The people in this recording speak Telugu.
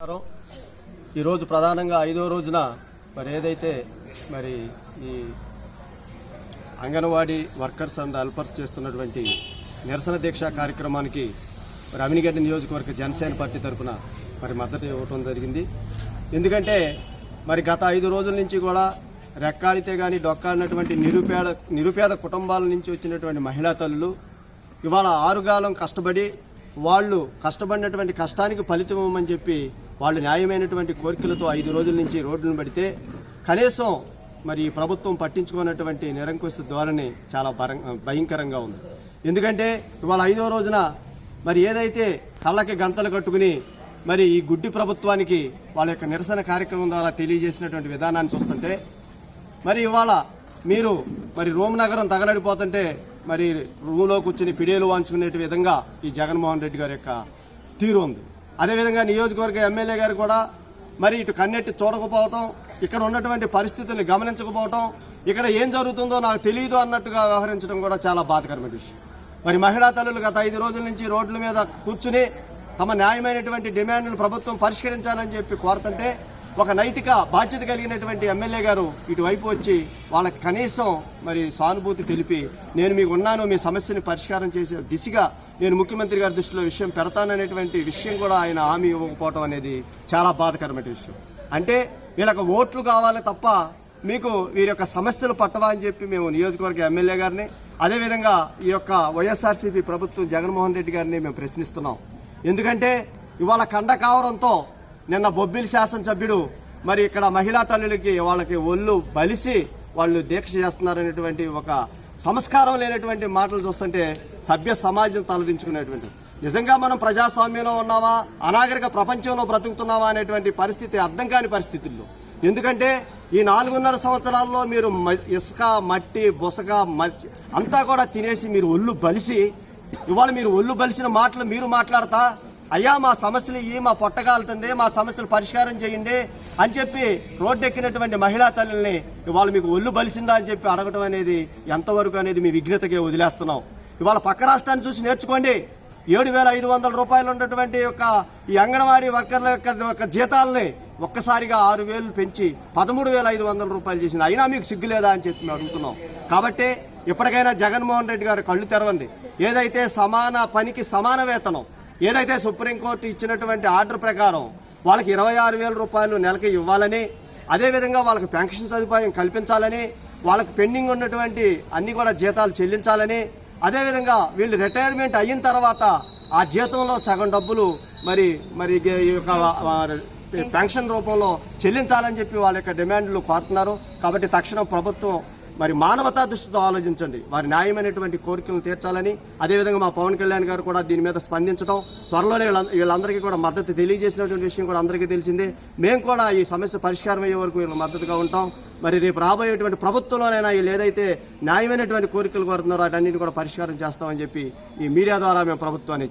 నమస్కారం. ఈరోజు ప్రధానంగా ఐదో రోజున మరి ఏదైతే మరి ఈ అంగన్వాడీ వర్కర్స్ అండ్ హెల్పర్స్ చేస్తున్నటువంటి నిరసన దీక్ష కార్యక్రమానికి మరి అమినిగడ్డ నియోజకవర్గ జనసేన పార్టీ తరఫున మరి మద్దతు ఇవ్వటం జరిగింది ఎందుకంటే మరి గత ఐదు రోజుల నుంచి కూడా రెక్కాడితే కానీ డొక్కాడినటువంటి నిరుపేద నిరుపేద కుటుంబాల నుంచి వచ్చినటువంటి మహిళా తల్లులు ఇవాళ ఆరుగాలం కష్టపడి వాళ్ళు కష్టపడినటువంటి కష్టానికి ఫలితం ఇవ్వమని చెప్పి వాళ్ళు న్యాయమైనటువంటి కోరికలతో ఐదు రోజుల నుంచి రోడ్లను పడితే కనీసం మరి ప్రభుత్వం పట్టించుకున్నటువంటి నిరంకుశ ధోరణి చాలా భయంకరంగా ఉంది. ఎందుకంటే ఇవాళ ఐదో రోజున మరి ఏదైతే కళ్ళకి గంతలు కట్టుకుని మరి ఈ గుడ్డి ప్రభుత్వానికి వాళ్ళ యొక్క నిరసన కార్యక్రమం ద్వారా తెలియజేసినటువంటి విధానాన్ని చూస్తుంటే మరి ఇవాళ మీరు మరి రోమ్ నగరం తగలడిపోతుంటే మరి రూమ్లో కూర్చుని పిడేలు వాంచుకునే విధంగా ఈ జగన్మోహన్ రెడ్డి గారి యొక్క తీరు ఉంది. అదేవిధంగా నియోజకవర్గ ఎమ్మెల్యే గారు కూడా మరి ఇటు కన్నెట్టి చూడకపోవటం ఇక్కడ ఉన్నటువంటి పరిస్థితుల్ని గమనించకపోవటం ఇక్కడ ఏం జరుగుతుందో నాకు తెలియదు అన్నట్టుగా వ్యవహరించడం కూడా చాలా బాధకరమైన విషయం. మరి మహిళా తల్లులు గత ఐదు రోజుల నుంచి రోడ్ల మీద కూర్చుని తమ న్యాయమైనటువంటి డిమాండ్లు ప్రభుత్వం పరిష్కరించాలని చెప్పి కోరుతుంటే ఒక నైతిక బాధ్యత కలిగినటువంటి ఎమ్మెల్యే గారు ఇటువైపు వచ్చి వాళ్ళకి కనీసం మరి సానుభూతి తెలిపి నేను మీకు ఉన్నాను మీ సమస్యని పరిష్కారం చేసే దిశగా నేను ముఖ్యమంత్రి గారి దృష్టిలో విషయం పెడతాననేటువంటి విషయం కూడా ఆయన హామీ ఇవ్వకపోవడం అనేది చాలా బాధకరమైన విషయం. అంటే వీళ్ళకి ఓట్లు కావాలి తప్ప మీకు వీరి యొక్క సమస్యలు పట్టవా అని చెప్పి మేము నియోజకవర్గ ఎమ్మెల్యే గారిని అదేవిధంగా ఈ యొక్క వైఎస్ఆర్సీపీ ప్రభుత్వం జగన్మోహన్ రెడ్డి గారిని మేము ప్రశ్నిస్తున్నాం. ఎందుకంటే ఇవాళ కండ కావడంతో నిన్న బొబ్బిలి శాసనసభ్యుడు మరి ఇక్కడ మహిళా తల్లులకి వాళ్ళకి ఒళ్ళు బలిసి వాళ్ళు దీక్ష చేస్తున్నారనేటువంటి ఒక సంస్కారం లేనటువంటి మాటలు చూస్తుంటే సభ్య సమాజం తలదించుకునేటువంటి నిజంగా మనం ప్రజాస్వామ్యంలో ఉన్నామా? అనాగరిక ప్రపంచంలో బ్రతుకుతున్నామా అనేటువంటి పరిస్థితి అర్థం కాని పరిస్థితుల్లో. ఎందుకంటే ఈ నాలుగున్నర సంవత్సరాల్లో మీరు ఇసుక మట్టి బుసక మచ్చి అంతా కూడా తినేసి మీరు ఒళ్ళు బలిసి ఇవాళ మీరు ఒళ్ళు బలిసిన మాటలు మీరు మాట్లాడతా? అయ్యా మా సమస్యలు ఈ మా పొట్టగాలుతుంది మా సమస్యలు పరిష్కారం చేయండి అని చెప్పి రోడ్డెక్కినటువంటి మహిళా తల్లిని ఇవాళ మీకు ఒళ్ళు బలిసిందా అని చెప్పి అడగటం అనేది ఎంతవరకు అనేది మీ విఘ్నతకే వదిలేస్తున్నాం. ఇవాళ పక్క రాష్ట్రాన్ని చూసి నేర్చుకోండి. ఏడు వేల ఐదు వందల రూపాయలు ఉన్నటువంటి యొక్క ఈ అంగన్వాడీ వర్కర్ల యొక్క యొక్క జీతాలని ఒక్కసారిగా ఆరు వేలు పెంచి పదమూడు వేల ఐదు వందల రూపాయలు చేసింది. అయినా మీకు సిగ్గు లేదా అని చెప్పి మేము అడుగుతున్నాం. కాబట్టి ఇప్పటికైనా జగన్మోహన్ రెడ్డి గారు కళ్ళు తెరవండి. ఏదైతే సమాన పనికి సమాన వేతనం ఏదైతే సుప్రీంకోర్టు ఇచ్చినటువంటి ఆర్డర్ ప్రకారం వాళ్ళకి ఇరవై ఆరు వేల రూపాయలు నెలకి ఇవ్వాలని అదేవిధంగా వాళ్ళకి పెన్షన్ సదుపాయం కల్పించాలని వాళ్ళకి పెండింగ్ ఉన్నటువంటి అన్ని కూడా జీతాలు చెల్లించాలని అదేవిధంగా వీళ్ళు రిటైర్మెంట్ అయిన తర్వాత ఆ జీతంలో సగం డబ్బులు మరి మరి ఈ యొక్క పెన్షన్ రూపంలో చెల్లించాలని చెప్పి వాళ్ళ యొక్క డిమాండ్లు కోరుతున్నారు. కాబట్టి తక్షణం ప్రభుత్వం మరి మానవతా దృష్టితో ఆలోచించండి. వారి న్యాయమైనటువంటి కోరికలను తీర్చాలని అదేవిధంగా మా పవన్ కళ్యాణ్ గారు కూడా దీని మీద స్పందించడం త్వరలోనే వీళ్ళందరికీ కూడా మద్దతు తెలియజేసినటువంటి విషయం కూడా అందరికీ తెలిసిందే. మేము కూడా ఈ సమస్య పరిష్కారం అయ్యే వరకు వీళ్ళకి మద్దతుగా ఉంటాం. మరి రేపు రాబోయేటువంటి ప్రభుత్వంలోనైనా వీళ్ళు ఏదైతే న్యాయమైనటువంటి కోరికలు కోరుతున్నారో వాటన్నింటిని కూడా పరిష్కారం చేస్తామని చెప్పి ఈ మీడియా ద్వారా మేము ప్రభుత్వాన్ని